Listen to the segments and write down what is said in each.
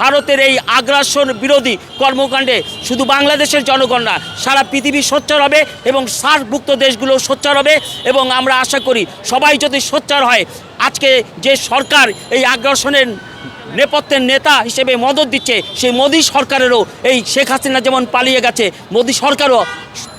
ভারতের এই আগ্রাসন বিরোধী কর্মকাণ্ডে শুধু বাংলাদেশের জনগণ না, সারা পৃথিবী সোচ্চার হবে এবং সার্কভুক্ত দেশগুলো সোচ্চার হবে এবং আমরা আশা করি সবাই যদি সোচ্চার হয়, আজকে যে সরকার এই আগ্রাসনের নেপথ্যের নেতা হিসেবে মদত দিচ্ছে, সেই মোদী সরকারেরও এই শেখ হাসিনা যেমন পালিয়ে গেছে, মোদী সরকারও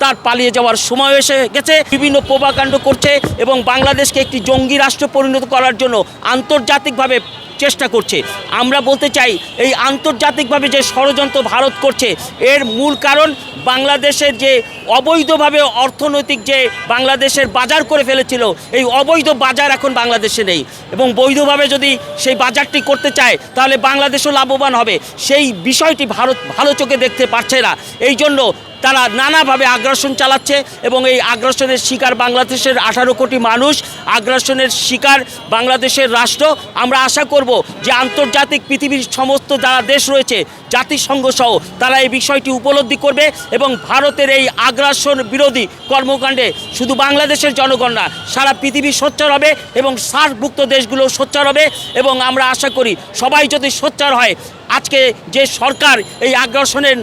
তার পালিয়ে যাওয়ার সময় এসে গেছে। বিভিন্ন প্রভাকাণ্ড করছে এবং বাংলাদেশকে একটি জঙ্গি রাষ্ট্র পরিণত করার জন্য আন্তর্জাতিকভাবে চেষ্টা করছে। আমরা বলতে চাই, এই আন্তর্জাতিকভাবে যে ষড়যন্ত্র ভারত করছে, এর মূল কারণ বাংলাদেশের যে অবৈধভাবে অর্থনৈতিক যে বাংলাদেশের বাজার করে ফেলেছিল, এই অবৈধ বাজার এখন বাংলাদেশে নেই। এবং বৈধভাবে যদি সেই বাজারটি করতে চায়, তাহলে বাংলাদেশও লাভবান হবে। সেই বিষয়টি ভারত ভালো চোখে দেখতে পারছে না। এই জন্য তারা নানাভাবে আগ্রাসন চালাচ্ছে এবং এই আগ্রাসনের শিকার বাংলাদেশের আঠারো কোটি মানুষ, আগ্রাসনের শিকার বাংলাদেশের রাষ্ট্র। আমরা আশা করব যে আন্তর্জাতিক পৃথিবীর সমস্ত যারা দেশ রয়েছে, জাতিসংঘ সহ, তারা এই বিষয়টি উপলব্ধি করবে এবং ভারতের এই আগ্রাসন বিরোধী কর্মকাণ্ডে শুধু বাংলাদেশের জনগণ না, সারা পৃথিবী সোচ্চার হবে এবং সার্কভুক্ত দেশগুলো সোচ্চার হবে এবং আমরা আশা করি সবাই যদি সোচ্চার হয়, আজকে যে সরকার এই আগ্রাসনের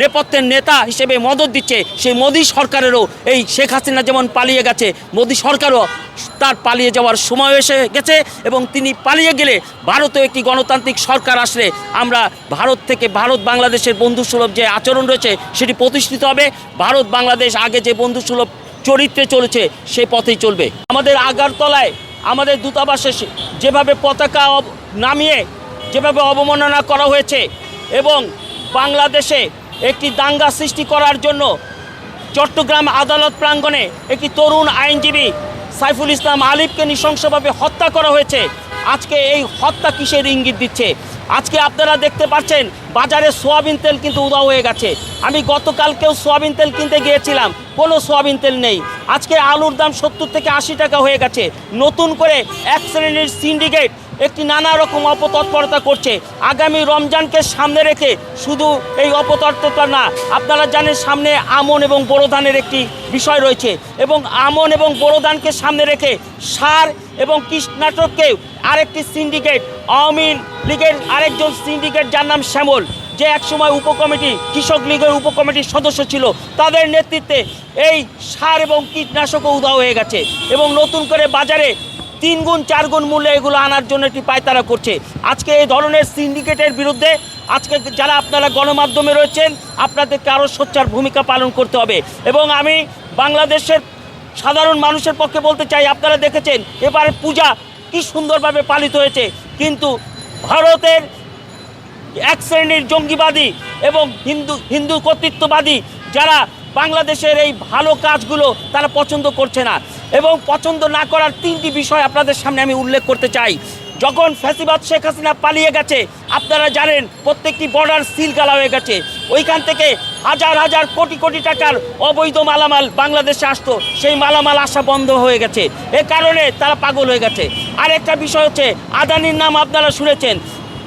নেপথ্যের নেতা হিসেবে মদত দিচ্ছে সেই মোদী সরকারেরও এই শেখ হাসিনা যেমন পালিয়ে গেছে, মোদী সরকারও তার পালিয়ে যাওয়ার সময় এসে গেছে এবং তিনি পালিয়ে গেলে ভারতেও একটি গণতান্ত্রিক সরকার আসলে। আমরা ভারত থেকে ভারত বাংলাদেশের বন্ধুসুলভ যে আচরণ রয়েছে সেটি প্রতিষ্ঠিত হবে। ভারত বাংলাদেশ আগে যে বন্ধুসুলভ চরিত্রে চলেছে সেই পথেই চলবে। আমাদের আগারতলায় আমাদের দূতাবাসে যেভাবে পতাকা নামিয়ে যেভাবে অবমাননা করা হয়েছে এবং বাংলাদেশে একটি দাঙ্গা সৃষ্টি করার জন্য চট্টগ্রাম আদালত প্রাঙ্গণে একটি তরুণ আইনজীবী সাইফুল ইসলাম আলিফকে নৃশংসভাবে হত্যা করা হয়েছে। আজকে এই হত্যা কিসের ইঙ্গিত দিচ্ছে? আজকে আপনারা দেখতে পাচ্ছেন, বাজারে সোয়াবিন তেল কিন্তু উদাও হয়ে গেছে। আমি গতকালকেও সোয়াবিন তেল কিনতে গিয়েছিলাম, কোনো সোয়াবিন তেল নেই। আজকে আলুর দাম সত্তর থেকে আশি টাকা হয়ে গেছে। নতুন করে এক শ্রেণির সিন্ডিকেট একটি নানা রকম অপতৎপরতা করছে। আগামী রমজানকে সামনে রেখে শুধু এই অপতৎপরতা না, আপনারা জানেন সামনে আমন এবং বোরো ধানের একটি বিষয় রয়েছে এবং আমন এবং বোরো ধানকে সামনে রেখে সার এবং কীটনাশককে আরেকটি সিন্ডিকেট, আওয়ামী লীগের আরেকজন সিন্ডিকেট যার নাম শ্যামল, যে একসময় উপকমিটি, কৃষক লীগের উপকমিটির সদস্য ছিল, তাদের নেতৃত্বে এই সার এবং কীটনাশকও উদাও হয়ে গেছে এবং নতুন করে বাজারে তিন গুণ চার গুণ মূল্যে এগুলো আনার জন্য একটি পায়তারা করছে। আজকে এই ধরনের সিন্ডিকেটের বিরুদ্ধে আজকে যারা আপনারা গণমাধ্যমে রয়েছেন, আপনাদেরকে আরও সোচ্চার ভূমিকা পালন করতে হবে। এবং আমি বাংলাদেশের সাধারণ মানুষের পক্ষে বলতে চাই, আপনারা দেখেছেন, এবারে পূজা কি সুন্দরভাবে পালিত হয়েছে। কিন্তু ভারতের এক শ্রেণির জঙ্গিবাদী এবং হিন্দু হিন্দু কর্তৃত্ববাদী যারা বাংলাদেশের এই ভালো কাজগুলো তারা পছন্দ করছে না। এবং পছন্দ না করার তিনটি বিষয় আপনাদের সামনে আমি উল্লেখ করতে চাই। যখন ফ্যাসিবাদ শেখ হাসিনা পালিয়ে গেছে, আপনারা জানেন প্রত্যেকটি বর্ডার সিল গালা হয়ে গেছে। ওইখান থেকে হাজার হাজার কোটি কোটি টাকার অবৈধ মালামাল বাংলাদেশে আসতো। সেই মালামাল আসা বন্ধ হয়ে গেছে। এ কারণে তারা পাগল হয়ে গেছে। আর একটা বিষয় হচ্ছে, আদানির নাম আপনারা শুনেছেন।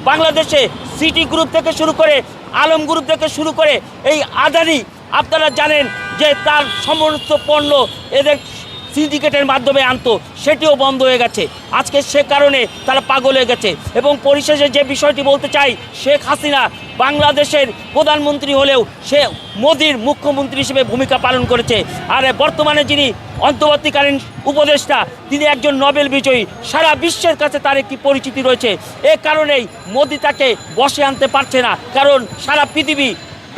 বাংলাদেশে সিটি গ্রুপ থেকে শুরু করে আলম গ্রুপ থেকে শুরু করে এই আদানি, আপনারা জানেন যে তার সমস্ত পণ্য এদের সিন্ডিকেটের মাধ্যমে আনতো, সেটিও বন্ধ হয়ে গেছে। আজকে সে কারণে তারা পাগল হয়ে গেছে। এবং পরিশেষে যে বিষয়টি বলতে চাই, শেখ হাসিনা বাংলাদেশের প্রধানমন্ত্রী হলেও সে মোদির মুখ্যমন্ত্রী হিসেবে ভূমিকা পালন করেছে। আর বর্তমানে যিনি অন্তর্বর্তীকালীন উপদেষ্টা, তিনি একজন নোবেল বিজয়ী। সারা বিশ্বের কাছে তার একটি পরিচিতি রয়েছে। এ কারণেই মোদি তাকে বসে আনতে পারছে না। কারণ সারা পৃথিবী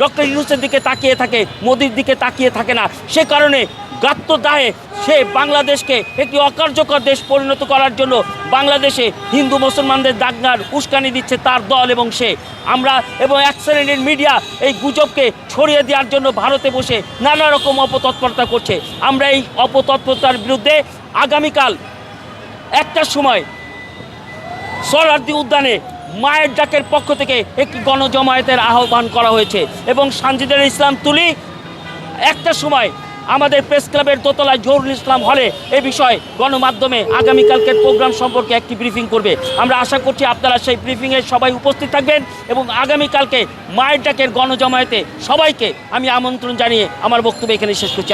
ডক্টর ইউনুসের দিকে তাকিয়ে থাকে, মোদির দিকে তাকিয়ে থাকে না। সে কারণে গাত্রদাহে সে বাংলাদেশকে একটি অকার্যকর দেশ পরিণত করার জন্য বাংলাদেশে হিন্দু মুসলমানদের দাগনার উস্কানি দিচ্ছে তার দল এবং সে। আমরা এবং এক শ্রেণির মিডিয়া এই গুজবকে ছড়িয়ে দেওয়ার জন্য ভারতে বসে নানা রকম অপতৎপরতা করছে। আমরা এই অপতৎপরতার বিরুদ্ধে আগামীকাল একটার সময় সরহার্দি উদ্যানে মায়ের ডাকের পক্ষ থেকে একটি গণজমায়েতের আহ্বান করা হয়েছে এবং সানজিদের ইসলাম তুলি একটা সময় আমাদের প্রেস ক্লাবের দোতলায় জহুরুল ইসলাম হলে এ বিষয়ে গণমাধ্যমে আগামীকালকের প্রোগ্রাম সম্পর্কে একটি ব্রিফিং করবে। আমরা আশা করছি আপনারা সেই ব্রিফিংয়ে সবাই উপস্থিত থাকবেন এবং আগামীকালকে মায়ের ডাকের গণজমায়েতে সবাইকে আমি আমন্ত্রণ জানিয়ে আমার বক্তব্য এখানে শেষ করছি।